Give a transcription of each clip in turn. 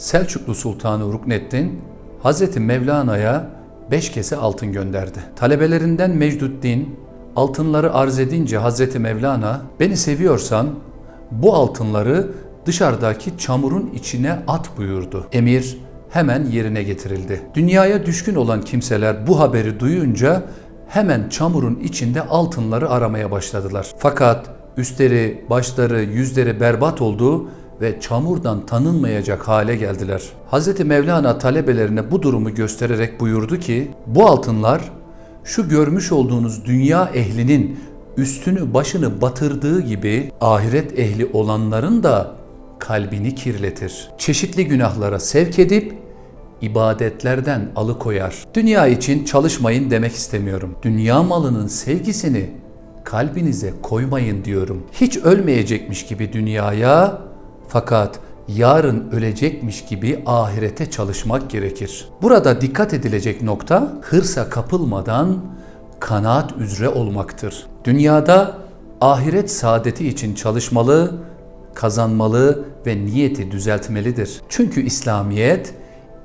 Selçuklu Sultanı Rukneddin Hazreti Mevlana'ya beş kese altın gönderdi. Talebelerinden Mecduddin altınları arz edince Hazreti Mevlana beni seviyorsan bu altınları dışarıdaki çamurun içine at buyurdu. Emir hemen yerine getirildi. Dünyaya düşkün olan kimseler bu haberi duyunca hemen çamurun içinde altınları aramaya başladılar. Fakat üstleri, başları, yüzleri berbat oldu ve çamurdan tanınmayacak hale geldiler. Hz. Mevlana talebelerine bu durumu göstererek buyurdu ki, bu altınlar şu görmüş olduğunuz dünya ehlinin üstünü başını batırdığı gibi ahiret ehli olanların da kalbini kirletir. Çeşitli günahlara sevk edip ibadetlerden alıkoyar. Dünya için çalışmayın demek istemiyorum. Dünya malının sevgisini kalbinize koymayın diyorum. Hiç ölmeyecekmiş gibi dünyaya fakat yarın ölecekmiş gibi ahirete çalışmak gerekir. Burada dikkat edilecek nokta hırsa kapılmadan kanaat üzere olmaktır. Dünyada ahiret saadeti için çalışmalı, kazanmalı ve niyeti düzeltmelidir. Çünkü İslamiyet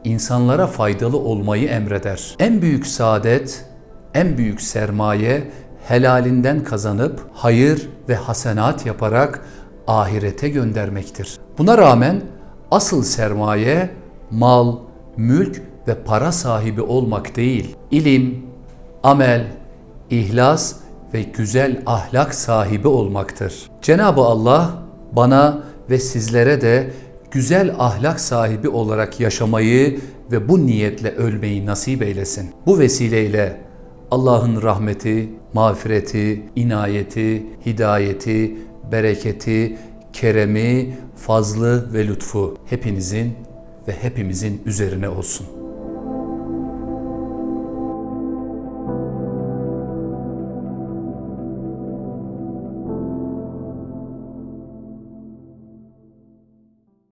insanlara faydalı olmayı emreder. En büyük saadet, en büyük sermaye helalinden kazanıp hayır ve hasenat yaparak ahirete göndermektir. Buna rağmen asıl sermaye mal, mülk ve para sahibi olmak değil, ilim, amel, ihlas ve güzel ahlak sahibi olmaktır. Cenab-ı Allah bana ve sizlere de güzel ahlak sahibi olarak yaşamayı ve bu niyetle ölmeyi nasip eylesin. Bu vesileyle Allah'ın rahmeti, mağfireti, inayeti, hidayeti, bereketi, keremi, fazlı ve lütfu hepinizin ve hepimizin üzerine olsun.